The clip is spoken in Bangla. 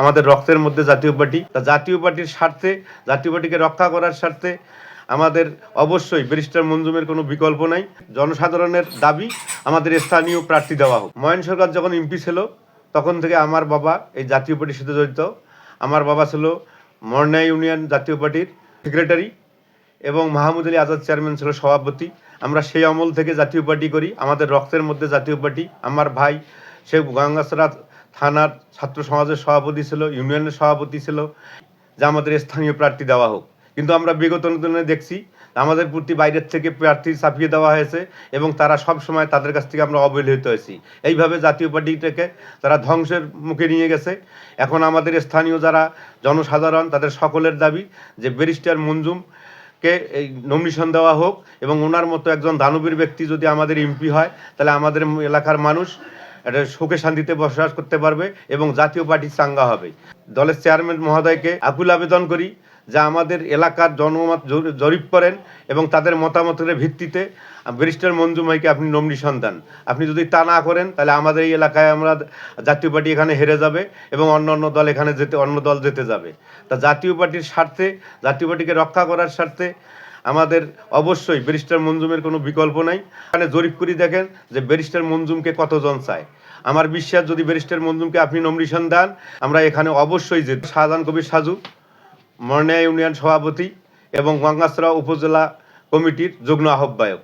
আমাদের রক্তের মধ্যে জাতীয় পার্টি তা জাতীয় পার্টির স্বার্থে, জাতীয় পার্টিকে রক্ষা করার স্বার্থে আমাদের অবশ্যই ব্যারিস্টার মঞ্জুমের কোনো বিকল্প নাই। জনসাধারণের দাবি আমাদের স্থানীয় প্রার্থী দেওয়া হোক। ময়ন সরকার যখন এমপি ছিল, তখন থেকে আমার বাবা এই জাতীয় পার্টির সাথে জড়িত। আমার বাবা ছিল মর্না ইউনিয়ন জাতীয় পার্টির সেক্রেটারি এবং মাহমুদ আলী আজাদ চেয়ারম্যান ছিল সভাপতি। আমরা সেই আমল থেকে জাতীয় পার্টি করি। আমাদের রক্তের মধ্যে জাতীয় পার্টি আমার ভাই সে গঙ্গাসরা থানার ছাত্র সমাজের সভাপতি ছিল, ইউনিয়নের সভাপতি ছিল, যে আমাদের স্থানীয় প্রার্থী দেওয়া হোক। কিন্তু আমরা বিগত দিনে দেখছি, আমাদের প্রতি বাইরের থেকে প্রার্থী চাপিয়ে দেওয়া হয়েছে এবং তারা সব সময় তাদের কাছ থেকে আমরা অবহেলিত হয়েছি। এইভাবে জাতীয় পার্টিটাকে তারা ধ্বংসের মুখে নিয়ে গেছে। এখন আমাদের স্থানীয় যারা জনসাধারণ, তাদের সকলের দাবি যে ব্যারিস্টার মঞ্জুম কে এই নমিনেশন দেওয়া হোক এবং ওনার মতো একজন দানবীর ব্যক্তি যদি আমাদের এমপি হয়, তাহলে আমাদের এলাকার মানুষ একটা সুখে শান্তিতে বসবাস করতে পারবে এবং জাতীয় পার্টি চাঙ্গা হবে। দলের চেয়ারম্যান মহোদয়কে আকুল আবেদন করি যা আমাদের এলাকার জনমত জরি- জরিপ করেন এবং তাদের মতামতের ভিত্তিতে ব্যারিস্টার মঞ্জুমাইকে আপনি নমনি দেন আপনি যদি তা না করেন, তাহলে আমাদের এই এলাকায় আমরা জাতীয় পার্টি এখানে হেরে যাবে এবং অন্য অন্য দল এখানে যেতে, অন্য দল যেতে যাবে। তা জাতীয় পার্টির স্বার্থে, জাতীয় পার্টিকে রক্ষা করার স্বার্থে আমাদের অবশ্যই ব্যারিস্টার মঞ্জুমের কোনো বিকল্প নাই। এখানে জরিপ করি দেখেন যে ব্যারিস্টার মঞ্জুমকে কতজন চায়। আমার বিশ্বাস যদি ব্যারিস্টার মঞ্জুমকে আপনি নমিনেশন দেন, আমরা এখানে অবশ্যই যে শাহজাহান কবির সাজু মর্নিয়া ইউনিয়ন সভাপতি এবং গঙ্গাসরা উপজেলা কমিটির যুগ্ম আহ্বায়ক।